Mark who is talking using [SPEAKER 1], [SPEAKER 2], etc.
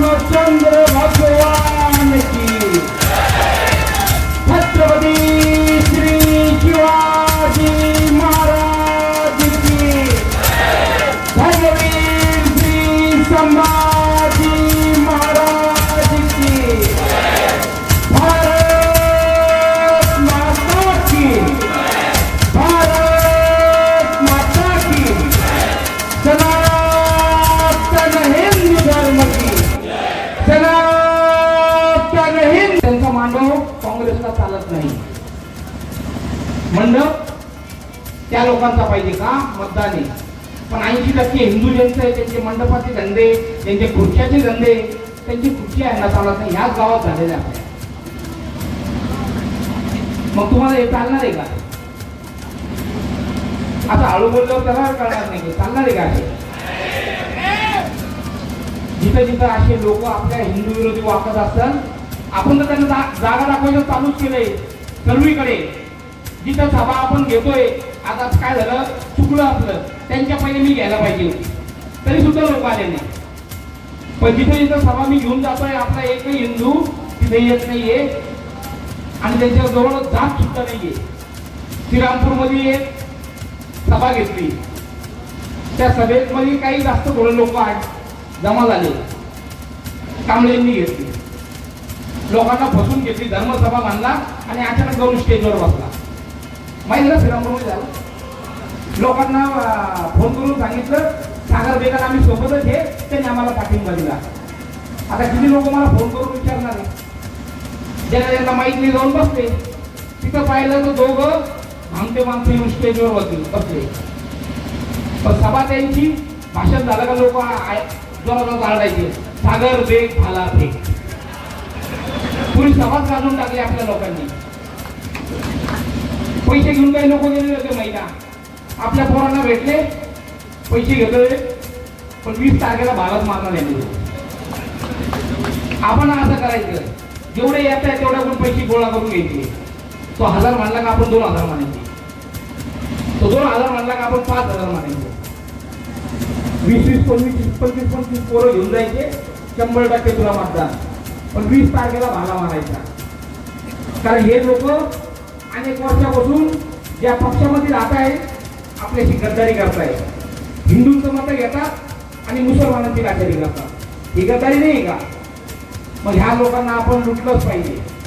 [SPEAKER 1] रामचंद्र भगवान की छत्रपती श्री शिवाजी महाराज की धर्मवीर श्री संभाजी नाही. मंडप त्या लोकांचा पाहिजे का? मतदाने पण ऐंशी टक्के हिंदू ज्यांचे आहे त्यांचे मंडपाचे धंदे त्यांचे खुर्च्याचे धंदे त्यांची खुर्ची ना चालत नाही ह्याच गावात झालेल्या आपल्या मग तुम्हाला हे चालणार आहे का? आता हळू बोलल्यावर त्याला कळणार नाही चालणार आहे का जिथं जिथं असे लोक आपल्या हिंदू विरोधी वाकत असतात आपण तर त्यांना जा- जागा दाखवायचं चालूच केलंय. सर्वीकडे. जिथं सभा आपण घेतोय आता काय झालं? चुकलं आपलं. त्यांच्या पहिले मी घ्यायला पाहिजे होती. तरी सुद्धा लोक आले नाही. पण जिथे जिथं सभा मी घेऊन जातोय आपला एकही हिंदू तिथे येत नाहीये. आणि त्यांच्या जवळ जात सुद्धा नाहीये. श्रीरामपूरमध्ये एक सभा घेतली. त्या सभेत मध्ये काही जास्त थोडे लोक जमा झाले. कांबळेंनी घेतली. लोकांना फसून घेतली धर्मसभा मानला आणि अचानक जाऊन स्टेजवर बसला. माहिती ना श्रीरामपूरमध्ये झालं? लोकांना फोन करून सांगितलं सागर बेकार आम्ही सोबतच आहे त्यांनी आम्हाला पाठिंबा दिला. आता किती लोक मला फोन करून विचारणार आहे ज्यांना ज्यांना माहीत नाही जाऊन बसते तिथं पाहिलं तर दोघं भांगते माणसं येऊन स्टेजवर बसले बसले. पण सभा त्यांची भाषण झालं का लोक जोरा जोरात आरडायचे. सागर बेग भाला फेक पुरी सभाच काढून टाकली आपल्या लोकांनी. पैसे घेऊन काही लोक गेले होते महिला. आपल्या पोरांना भेटले पैसे घेतले पण वीस तारखेला भारत मारणार नाही आपण असं करायचं जेवढे येत आहे तेवढ्याकडून पैसे गोळा करून घ्यायचे. तो हजार मानला का आपण दोन हजार मानायचे तो दोन हजार मानला का आपण पाच हजार मानायचे वीस वीस पंचवीस पंचवीस पंचवीस पोरं घेऊन जायचे शंभर टक्के तुला मतदान. पण वीस तारखेला भाला मारायचा. कारण हे लोक अनेक वर्षापासून ज्या पक्षामध्ये राहत आहेत आपल्याशी गद्दारी करतायत. हिंदूंचं मत घेतात आणि मुसलमानांची गद्दारी करतात. ही गद्दारी नाही का? मग ह्या लोकांना आपण लुटलंच पाहिजे.